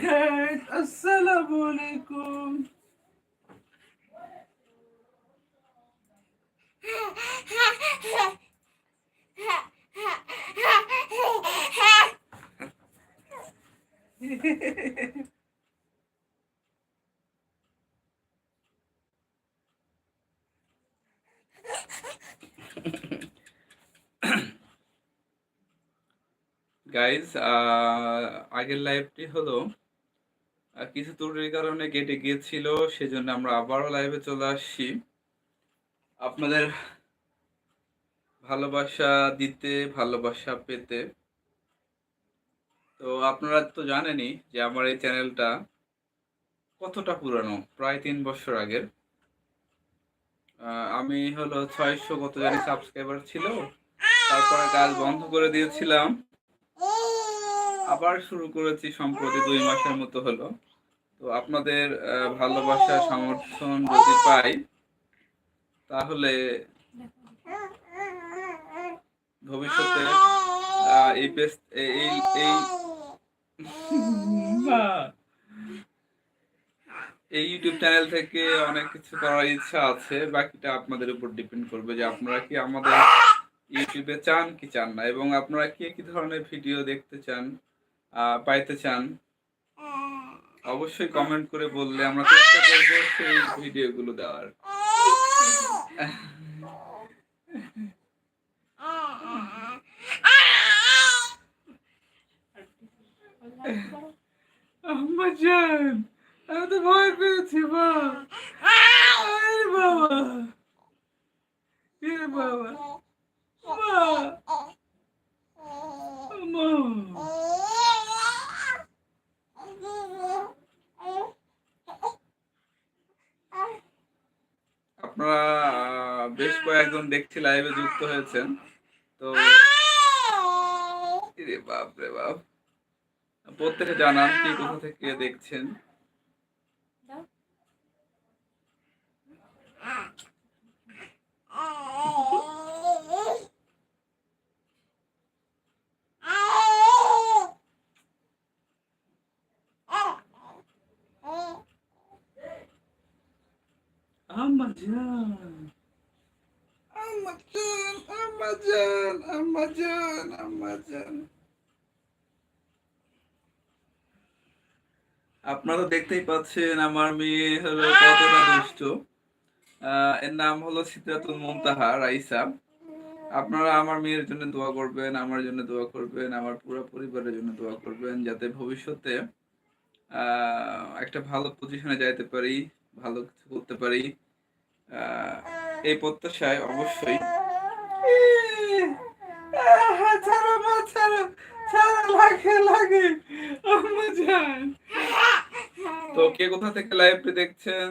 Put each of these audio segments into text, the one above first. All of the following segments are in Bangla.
Guys, assalamu alaikum. গাইজ আগের লাইভটি হলো আহ, কিছু ত্রুটির কারণে কেটে গিয়েছিল, সেজন্য আমরা আবারও লাইভে চলে আসছি। আপনাদের ভালোবাসা দিতে, ভালোবাসা পেতে। তো আপনারা তো জানেনই যে আমার এই চ্যানেলটা কতটা পুরানো, প্রায় তিন বছর আগের। আমি হলো ছয়শো কত জানি সাবস্ক্রাইবার ছিল। তারপরে কাজ বন্ধ করে দিয়েছিলাম। আবার শুরু করেছি সম্প্রতি দুই মাসের মতো হলো। তো আপনাদের ভালোবাসা সমর্থন যদি পাই তাহলে ভবিষ্যতে এই পেজ এই এই এই ইউটিউব চ্যানেল থেকে অনেক কিছু করার ইচ্ছা আছে বাকিটা আপনাদের উপর ডিপেন্ড করবে যে আপনারা কি আমাদের ইউটিউবে চান কি চান না? এবং আপনারা কি কি ধরনের ভিডিও দেখতে চান পাইতে চান? অবশ্যই কমেন্ট করে বললে আমরা চেষ্টা করব সেই ভিডিওগুলো দেওয়ার। আম্মা জান আমি তো ভয় পেয়েছি বাবা। এ বাবা মা মা আপনারা আহ, কয়েকজন দেখছি লাইভে যুক্ত হয়েছেন। তো রে বাপ রে বাপ। প্রত্যেকে জানান কি কোথা থেকে দেখছেন? আম্মা জান আম্মা জান আম্মা জান আম্মা জান আম্মা জান আপনারা দেখতেই পাচ্ছেন আমার মেয়ে হলো কতটা দুষ্ট। এর নাম হলো সিদ্ধাতুল মুনতাহা রাইসা। আপনারা আমার মেয়ের জন্য দোয়া করবেন আমার জন্য দোয়া করবেন আমার পুরো পরিবারের জন্য দোয়া করবেন যাতে ভবিষ্যতে একটা ভালো পজিশনে যাইতে পারি ভালো কিছু করতে পারি। এই প্রত্যাশায় অবশ্যই। লাগে লাগে। তো কে কোথা থেকে লাইভটি দেখছেন?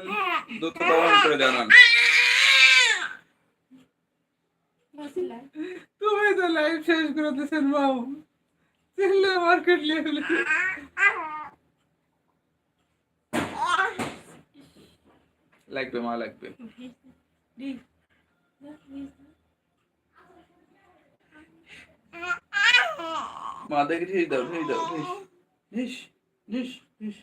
দ্রুত কমেন্ট করে জানান। তুমি তো লাইভ শেষ করে দিয়েছেন, বাবু। চিল্লা মার্কেট লেভেলে লাগবে, মা লাগবে। মা, দেখে ঢিস দাও ঢিস দাও ঢিস ঢিস ঢিস ঢিস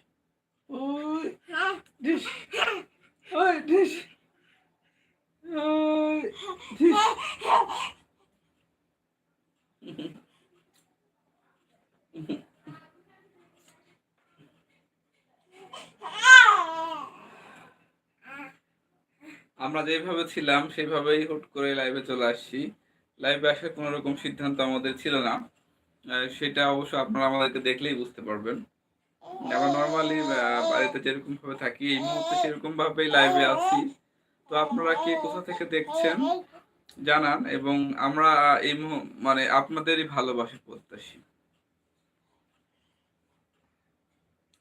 আমরা যেভাবে ছিলাম, সেভাবেই হুট করে লাইভে চলে আসছি। লাইভে আসার কোনো রকম সিদ্ধান্ত আমাদের ছিল না। সেটা অবশ্য আপনারা আমাদেরকে দেখলেই বুঝতে পারবেন। আমরা নর্মালি বাড়িতে যেরকম ভাবে থাকি, এই মুহূর্তে সেরকম ভাবেই লাইভে আছি। তো আপনারা কে কোথা থেকে দেখছেন জানান এবং আমরা এই মানে আপনাদেরই ভালোবাসা প্রত্যাশী।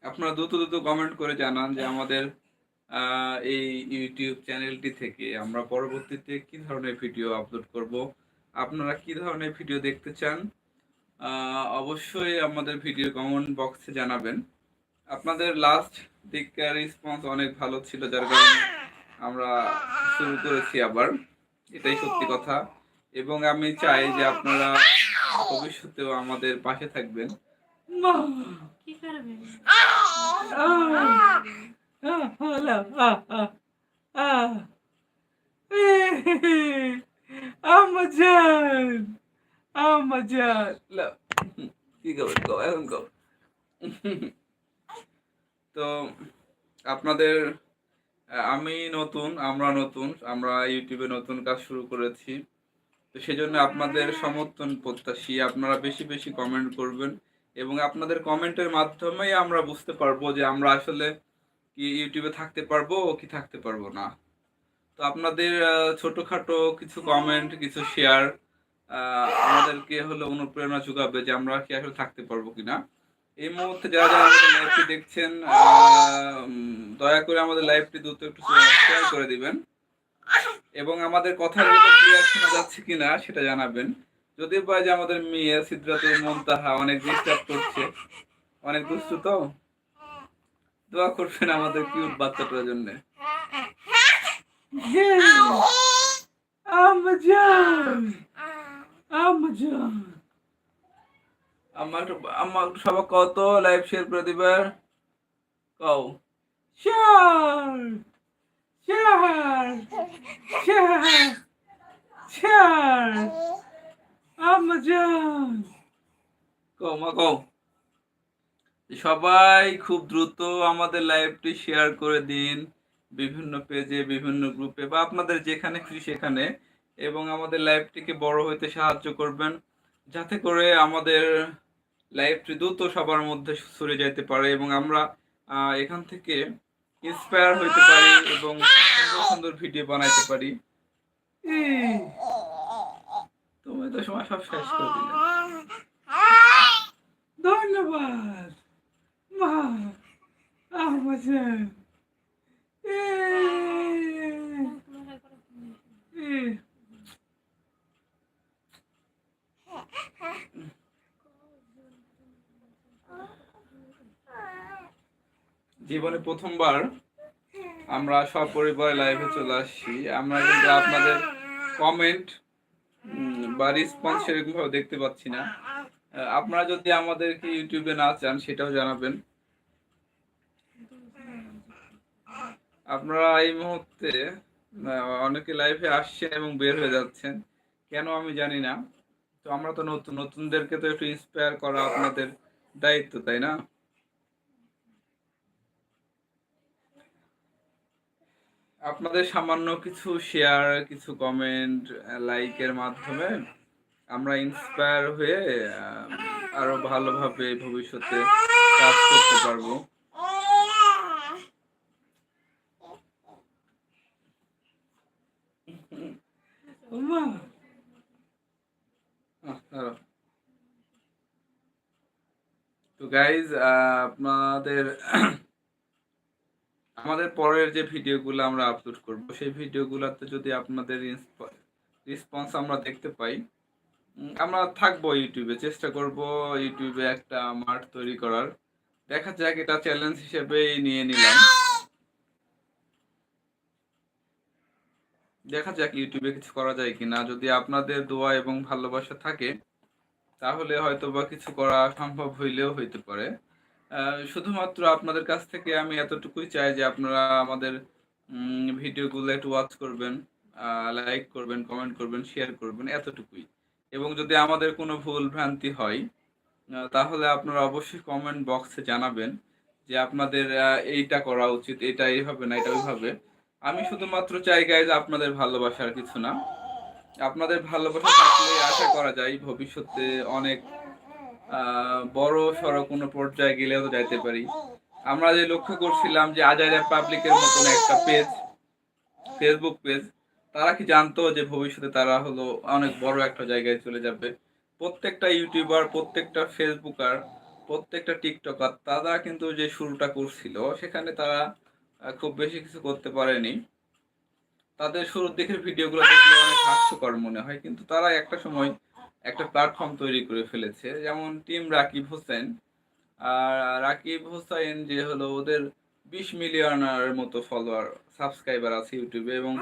আপনারা দ্রুত দ্রুত কমেন্ট করে জানান যে আমাদের এই ইউটিউব চ্যানেলটি থেকে আমরা পরবর্তীতে কি ধরনের ভিডিও আপলোড করব। আপনারা কি ধরনের ভিডিও দেখতে চান অবশ্যই আমাদের ভিডিও কমেন্ট বক্সে জানাবেন। আপনাদের লাস্ট দিককার রেসপন্স অনেক ভালো ছিল যার কারণে আমরা শুরু করেছি আবার এটাই সত্যি কথা এবং আমি চাই যে আপনারা ভবিষ্যতেও আমাদের পাশে থাকবেন কি আমাজান আমাজান খবর এখন তো আপনাদের আমি নতুন, আমরা নতুন, আমরা ইউটিউবে নতুন কাজ শুরু করেছি। তো সেজন্য আপনাদের সমর্থন প্রত্যাশী, আপনারা বেশি বেশি কমেন্ট করবেন এবং আপনাদের কমেন্টের মাধ্যমেই আমরা বুঝতে পারব যে আমরা আসলে কি ইউটিউবে থাকতে পারব ও কি থাকতে পারব না। তো আপনাদের ছোটখাটো কিছু কমেন্ট কিছু শেয়ার আমাদেরকে হলো অনুপ্রেরণা যোগাবে যে আমরা কি আসলে থাকতে পারব কিনা। এই মুহূর্তে যারা যারা আমাদের লাইভটি দেখছেন দয়া করে আমাদের লাইভটি দ্রুত একটু শেয়ার করে দিবেন। এবং আমাদের কথাগুলো ক্লিয়ার শোনা যাচ্ছে কিনা সেটা জানাবেন। যদি বা যে আমাদের মেয়ে সিদ্ধাতুল মন্তাহা অনেক ডিস্টার্ব করছে। অনেক দুষ্টু তো। দোয়া করবেন আমাদের কিউট বাচ্চাটার জন্য। আমাজান আমাজান আমার আমার সবাই কত? লাইভ শেয়ার করে দিবেন কও। চার চার চার চার আমাজান কও, মা, কও। সবাই খুব দ্রুত আমাদের লাইভটি শেয়ার করে দিন। বিভিন্ন পেজে বিভিন্ন গ্রুপে বা আপনাদের যেখানে খুশি সেখানে। এবং আমাদের লাইভটিকে বড় হইতে সাহায্য করবেন। যাতে করে আমাদের লাইভটি দ্রুত সবার মধ্যে সরে যেতে পারে এবং আমরা এখান থেকে ইন্সপায়ার হইতে পারি এবং সুন্দর সুন্দর ভিডিও বানাইতে পারি। তুমি তো সময় সব শেষ করে দিলে। ধন্যবাদ। মা আমাজান এই এই জীবনে প্রথমবার আমরা সপরিবারে লাইভে চলে আসছি। আমরা কিন্তু আপনাদের কমেন্ট বা রেসপন্স সেরকম ভাবে দেখতে পাচ্ছি না। আপনারা যদি আমাদেরকে ইউটিউবে না চান, সেটাও জানাবেন। আপনারা এই মুহূর্তে অনেকে লাইভে আসছেন এবং বের হয়ে যাচ্ছেন। কেন আমি জানি না। তো আমরা তো নতুন, নতুনদেরকে তো একটু ইন্সপায়ার করা আপনাদের দায়িত্ব, তাই না? আপনাদের সামান্য কিছু শেয়ার কিছু কমেন্ট লাইকের মাধ্যমে আমরা ইন্সপায়ার হয়ে আরও ভালোভাবে ভবিষ্যতে কাজ করতে পারব। তো গাইজ আপনাদের আমাদের পরের যে ভিডিওগুলো আমরা আপলোড করব, সেই ভিডিওগুলোতে যদি আপনাদের রেসপন্স আমরা দেখতে পাই আমরা থাকব ইউটিউবে, চেষ্টা করব ইউটিউবে একটা মাঠ তৈরি করার। দেখা যাক, এটা চ্যালেঞ্জ হিসেবেই নিয়ে নিলাম। দেখা যাক ইউটিউবে কিছু করা যায় কিনা। যদি আপনাদের দোয়া এবং ভালোবাসা থাকে, তাহলে হয়তো বা কিছু করা সম্ভব হইলেও হইতে পারে। শুধুমাত্র আপনাদের কাছ থেকে আমি এতটুকুই চাই যে আপনারা আমাদের ভিডিওগুলো একটু ওয়াচ করবেন লাইক করবেন কমেন্ট করবেন শেয়ার করবেন, এতটুকুই। এবং যদি আমাদের কোনো ভুল ভ্রান্তি হয় তাহলে আপনারা অবশ্যই কমেন্ট বক্সে জানাবেন যে আপনাদের এইটা করা উচিত, এটা এইভাবে না, এটা ওইভাবে। আমি শুধুমাত্র চাই গাইজ আপনাদের ভালোবাসার কিছু না। আপনাদের ভালোবাসা থাকলে আশা করা যায় ভবিষ্যতে অনেক বড় সড়ো কোনো পর্যায়ে গেলেও তো যাইতে পারি। আমরা যে লক্ষ্য করছিলাম যে আজাইরা পাবলিকের মতন একটা পেজ ফেসবুক পেজ তারা কি জানতো যে ভবিষ্যতে তারা হলো অনেক বড় একটা জায়গায় চলে যাবে? প্রত্যেকটা ইউটিউবার প্রত্যেকটা ফেসবুকার প্রত্যেকটা টিকটকার তারা কিন্তু যে শুরুটা করছিল, সেখানে তারা খুব বেশি কিছু করতে পারেনি। তাদের শুরুর দিকের ভিডিওগুলো দেখলে অনেক হাস্যকর মনে হয়, কিন্তু তারা একটা সময় একটা প্ল্যাটফর্ম তৈরি করে ফেলেছে, যেমন টিম রাকিব হোসেন। আর রাকিব হোসেন যে হলো ওদের বিশ মিলিয়নের মতো ফলোয়ার সাবস্ক্রাইবার আছে ইউটিউবে এবং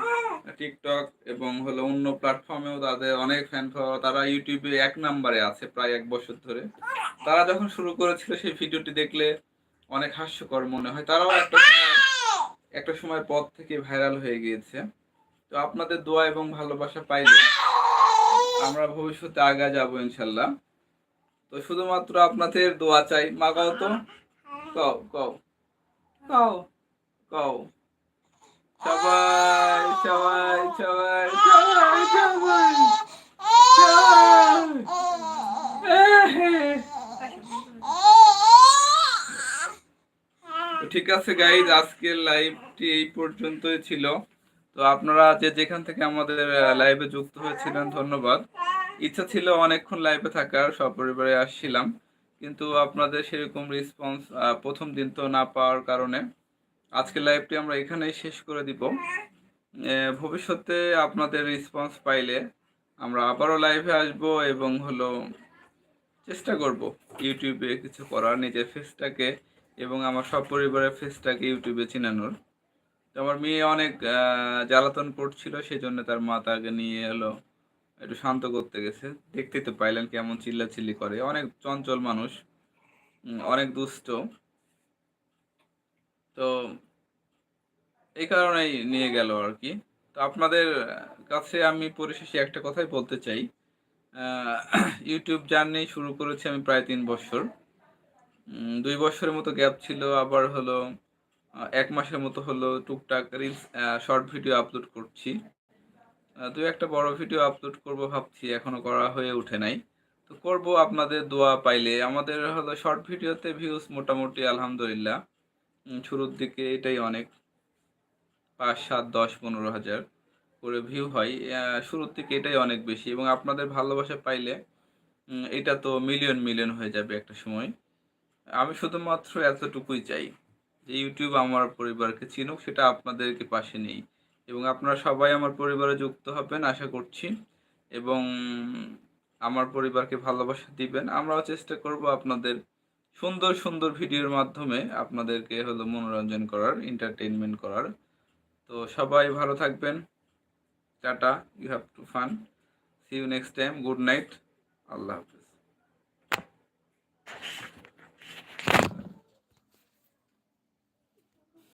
টিকটক এবং হলো অন্য প্ল্যাটফর্মেও তাদের অনেক ফ্যান ফলোয়ার তারা ইউটিউবে এক নাম্বারে আছে প্রায় এক বছর ধরে। তারা যখন শুরু করেছিল সেই ভিডিওটি দেখলে অনেক হাস্যকর মনে হয়। তারাও একটা একটা সময় পথ থেকে ভাইরাল হয়ে গিয়েছে। তো আপনাদের দোয়া এবং ভালোবাসা পাইলে আমরা ভবিষ্যতে আগে যাব ইনশাল্লাহ। তো শুধুমাত্র আপনাদের দোয়া চাই। মা, কও তো? কও কও। কও কও। সবাই সবাই সবাই সবাই সবাই ঠিক আছে গাইজ আজকের লাইভটি এই পর্যন্তই ছিল। তো আপনারা যে যেখান থেকে আমাদের লাইভে যুক্ত হয়েছিলেন, ধন্যবাদ। ইচ্ছা ছিল অনেকক্ষণ লাইভে থাকার সপরিবারে আসছিলাম। কিন্তু আপনাদের সেরকম রেসপন্স প্রথম দিন তো না পাওয়ার কারণে আজকের লাইভটি আমরা এখানেই শেষ করে দিব। ভবিষ্যতে আপনাদের রেসপন্স পাইলে আমরা আবারও লাইভে আসব এবং হলো চেষ্টা করব ইউটিউবে কিছু করার, নিজের ফেসটাকে এবং আমার সব পরিবারের ফেসটাকে ইউটিউবে চিনানোর। আমার মেয়ে অনেক জ্বালাতন করছিল সেই জন্য তার মা তাকে নিয়ে এলো, একটু শান্ত করতে গেছে। দেখতেই তো পাইলেন কেমন চিল্লাচিল্লি করে। অনেক চঞ্চল মানুষ অনেক দুষ্ট। তো এই কারণেই নিয়ে গেল আর কি। তো আপনাদের কাছে আমি পরিশেষে একটা কথাই বলতে চাই। ইউটিউব জার্নি শুরু করেছি আমি প্রায় তিন বছর। দুই বছরের মতো গ্যাপ ছিল, আবার হলো এক মাসের মতো হলো টুকটাক রিলস শর্ট ভিডিও আপলোড করছি। দু একটা বড় ভিডিও আপলোড করব ভাবছি, এখনও করা হয়ে ওঠে নাই। তো করব আপনাদের দোয়া পাইলে। আমাদের হলো শর্ট ভিডিওতে ভিউজ মোটামুটি আলহামদুলিল্লাহ। শুরুর দিকে এটাই অনেক। পাঁচ, সাত, দশ, পনেরো হাজার করে ভিউ হয়। শুরুর দিকে এটাই অনেক বেশি এবং আপনাদের ভালোবাসা পাইলে এটা তো মিলিয়ন মিলিয়ন হয়ে যাবে একটা সময়। আমি শুধুমাত্র এতটুকুই চাই। যে ইউটিউব আমার পরিবারকে চিনুক, সেটা আপনাদেরকে পাশে নেই। এবং আপনারা সবাই আমার পরিবারে যুক্ত হবেন, আশা করছি। এবং আমার পরিবারকে ভালোবাসা দিবেন। আমরাও চেষ্টা করব আপনাদের সুন্দর সুন্দর ভিডিওর মাধ্যমে আপনাদেরকে হলো মনোরঞ্জন করার এন্টারটেনমেন্ট করার। তো সবাই ভালো থাকবেন। Tata you have to fun see you next time good night Allah Hafiz.